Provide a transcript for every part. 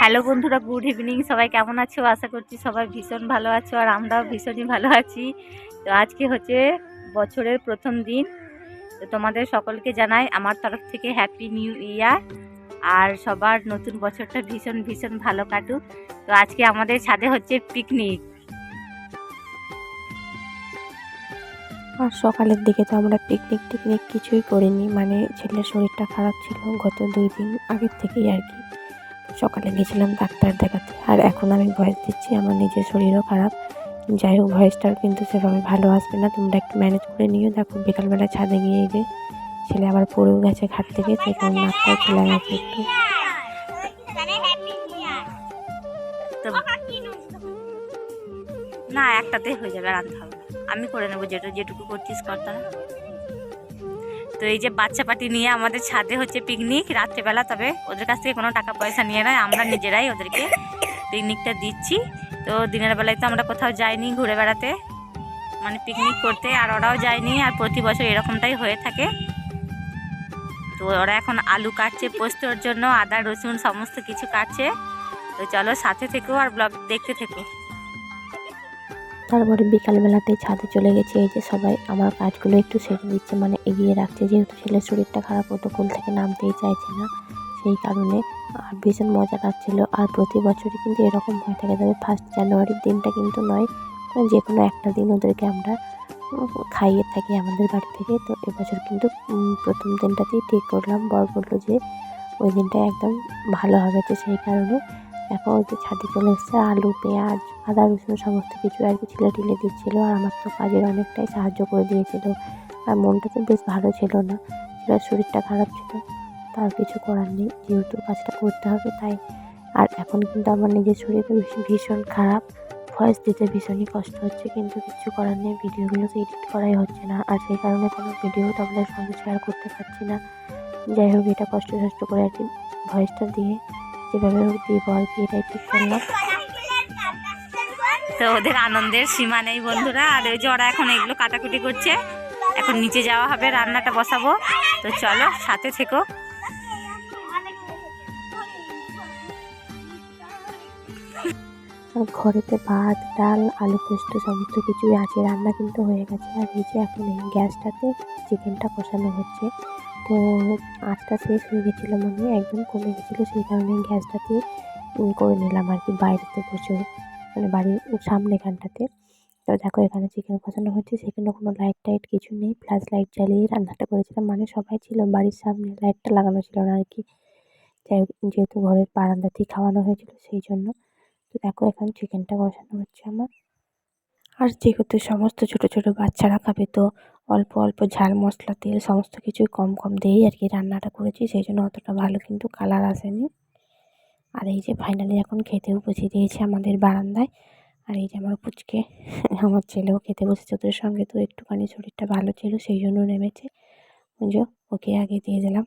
Hello বন্ধুরা, good evening. সবাই কেমন আছো? আশা করছি সবাই ভীষণ ভালো আছো আর আমরাও ভীষণই ভালো আছি। তো আজকে হচ্ছে বছরের প্রথম দিন। তো তোমাদের সকলকে জানাই আমার তরফ থেকে হ্যাপি নিউ ইয়ার আর সবার নতুন বছরটা ভীষণ ভীষণ ভালো কাটুক। তো আজকে আমাদের ছাদে হচ্ছে পিকনিক আর সকালের দিকে তো আমরা পিকনিক টিকনিক কিছুই করিনি। মানে ছেলের শরীরটা খারাপ ছিল গত দুই দিন আগের থেকেই আর কি। সকালে গেছিলাম ডাক্তার দেখাতে আর এখন আমি ভয়েস দিচ্ছি, আমার নিজের শরীরও খারাপ। যাই হোক ভয়েসটাও কিন্তু সেভাবে ভালো আসবে না। তোমরা একটু ম্যানেজ করে নিও। দেখো, বিকালবেলা ছাদে গিয়ে যে ছেলে আবার পড়েও গেছে ঘাট থেকে সেই কারণে নাকটাও চলে গেছে একটু। না একটাতে হয়ে যাবে রান্না। আমি করে নেব যেটা, যেটুকু করছিস কর্তা তো। এই যে বাচ্চা পাটি নিয়ে আমাদের ছাদে হচ্ছে পিকনিক রাত্রেবেলা তবে ওদের কাছ থেকে কোনো টাকা পয়সা নিয়ে নয়, আমরা নিজেরাই ওদেরকে পিকনিকটা দিচ্ছি। তো দিনের বেলায় তো আমরা কোথাও যাইনি ঘুরে বেড়াতে মানে পিকনিক করতে, আর ওরাও যায়নি, আর প্রতি বছর এরকমটাই হয়ে থাকে। তো ওরা এখন আলু কাটছে, পোস্তর জন্য, আদা, রসুন, সমস্ত কিছু কাটছে। তো চলো সাথে থেকো আর ব্লগ দেখতে থেকো। তারপরে বিকালবেলাতে ছাদে চলে গেছে। এই যে সবাই আমার কাজগুলো একটু সেরে দিচ্ছে মানে এগিয়ে রাখছে। যেহেতু ছেলের শরীরটা খারাপ হতো কোল থেকে নামতেই চাইছে না, সেই কারণে আর ভীষণ মজা লাগছিল আর প্রতি বছরই কিন্তু এরকম হয়ে থাকে। তবে ফার্স্ট জানুয়ারির দিনটা কিন্তু নয় মানে যে কোনো একটা দিন ওদেরকে আমরা খাইয়ে থাকি আমাদের বাড়ি থেকে। তো এবছর কিন্তু প্রথম দিনটাতেই ঠিক করলাম। বর বলল যে, ওই দিনটা একদম ভালো হবে। তো সেই কারণে এখন ওই যে ছাদে চলে এসছে আলু, পেঁয়াজ আদা, রসুন সমস্ত কিছু আর কি ছিলে টিলে দিচ্ছিল আর আমার তো কাজের অনেকটাই সাহায্য করে দিয়েছিল। আর মনটা তো বেশ ভালো ছিল না ছেলের শরীরটা খারাপ ছিল তার কিছু করার নেই, যেহেতু কাজটা করতে হবে তাই। আর এখন কিন্তু আমার নিজের শরীরটা ভীষণ খারাপ, ভয়েস দিতে ভীষণই কষ্ট হচ্ছে, কিন্তু কিছু করার নেই, ভিডিওগুলো তো এডিট করাই হচ্ছে না, আর সেই কারণে কোনো ভিডিও তো আপনাদের সঙ্গে শেয়ার করতে পারছি না। যাই হোক, এটা কষ্ট কষ্ট করে আর কি, ভয়েসটা দিয়ে যেভাবে হোক দিয়ে আর কি এটাই ঠিক করলাম তো ওদের আনন্দের সীমা নেই বন্ধুরা। আর ওই যে ওরা এখন এগুলো কাটাকুটি করছে, এখন নিচে যাওয়া হবে, রান্নাটা বসাবো। তো চলো, সাথে থেকো। ঘরেতে ভাত, ডাল, আলু পোস্ত, সমস্ত কিছুই আছে। রান্না কিন্তু হয়ে গেছে। আর এই যে এখন এই গ্যাসটাতে চিকেনটা কষানো হচ্ছে। তো আঁচটা শেষ হয়ে গেছিল মনে একদম কমে গেছিল। সেই কারণে গ্যাসটাতে করে নিলাম আর কি, বাইরেতে বসে। মানে বাড়ির সামনে এখানটাতে। তো দেখো এখানে চিকেন কষানো হচ্ছে সেখানে কোনো লাইট টাইট কিছু নেই। প্লাস লাইট জ্বালিয়ে রান্নাটা করেছিলাম। মানে সবাই ছিল, বাড়ির সামনে লাইটটা লাগানো ছিল না আর কি। যেহেতু ঘরের বারান্দাতেই খাওয়ানো হয়েছিল, সেই জন্য। তো দেখো এখন চিকেনটা বসানো হচ্ছে আমার। আর যেহেতু সমস্ত ছোট ছোট বাচ্চারা খাবে, তো অল্প অল্প ঝাল, মশলা, তেল, সমস্ত কিছুই কম কম দিয়েই আর কি রান্নাটা করেছি। সেই জন্য অতটা ভালো কিন্তু কালার আসেনি। আর এই যে ফাইনালি এখন খেতেও বসিয়ে দিয়েছে আমাদের বারান্দায়। আর এই যে আমার পুচকে, আমার ছেলেও খেতে বসেছে, ওদের সঙ্গে তো একটুখানি শরীরটা ভালো ছিল, সেই জন্য নেমেছে। যে ওকে আগে দিয়ে দিলাম।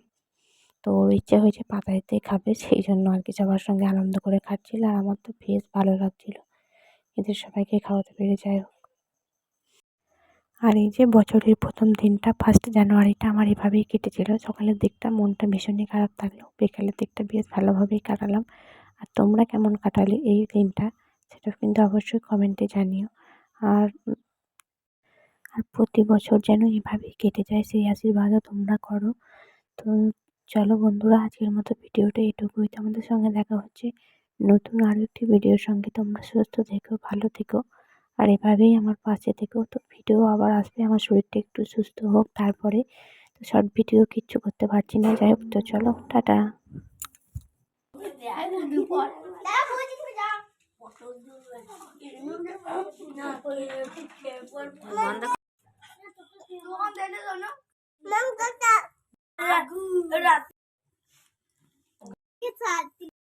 তো ওর ইচ্ছা হয়েছে পাতাতে খাবে, সেই জন্য আর কি সবার সঙ্গে আনন্দ করে খাচ্ছিল। আর আমার তো বেশ ভালো লাগছিল। এদের সবাইকে খাওয়াতে পেরে যাই হোক। আর এই যে বছরের প্রথম দিনটা ফার্স্ট জানুয়ারিটা আমার এভাবেই কেটেছিল। সকালের দিকটা মনটা ভীষণই খারাপ থাকল। বিকালের দিকটা বেশ ভালোভাবেই কাটালাম। আর তোমরা কেমন কাটালে এই দিনটা সেটা কিন্তু অবশ্যই কমেন্টে জানিও। আর আর প্রতি বছর যেন এভাবেই কেটে যায়, সেই আশীর্বাদও তোমরা করো। তো চলো বন্ধুরা, আজকের মতো ভিডিওটা এটুকুই। তোমাদের সঙ্গে দেখা হচ্ছে নতুন আরও একটি ভিডিওর সঙ্গে। তোমরা সুস্থ থেকো, ভালো থেকো। আর এভাবেই আমার পাশে থেকেও তো ভিডিও আবার আসবে, আমার শরীরটা একটু সুস্থ হোক তারপরে তো শর্ট ভিডিও কিচ্ছু করতে পারছি না। যাই হোক, তো চলো, টাটা। বন্ধ